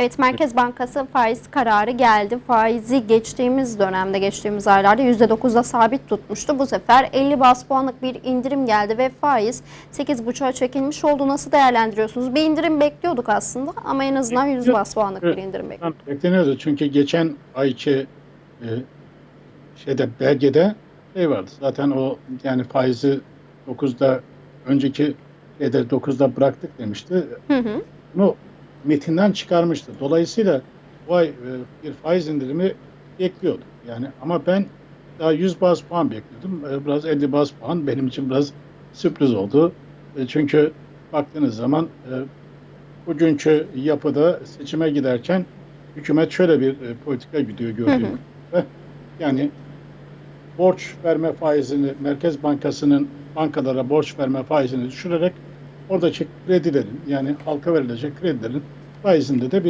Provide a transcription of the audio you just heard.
Evet Merkez Bankası faiz kararı geldi. Faizi geçtiğimiz dönemde, geçtiğimiz aylarda %9'da sabit tutmuştu. Bu sefer 50 bas puanlık bir indirim geldi ve faiz 8,5'a çekilmiş oldu. Nasıl değerlendiriyorsunuz? Bir indirim bekliyorduk aslında ama en azından 100 bas puanlık bir indirim bekliyorduk. Bekleniyordu çünkü geçen ayki e, şeyde belgede şey vardı. Zaten o yani faizi 9'da önceki şeyde 9'da bıraktık demişti. Hı hı. Bunu metinden çıkarmıştı. Dolayısıyla bu ay e, bir faiz indirimi bekliyordu. Yani ama ben daha 100 baz puan bekliyordum. E, Biraz 50 baz puan benim için biraz sürpriz oldu. E, Çünkü baktığınız zaman bugünkü yapıda seçime giderken hükümet şöyle bir politika gidiyor gördüğüm gibi. Yani borç verme faizini Merkez Bankası'nın bankalara borç verme faizini düşürerek oradaki kredilerin yani halka verilecek kredilerin faizinde de bir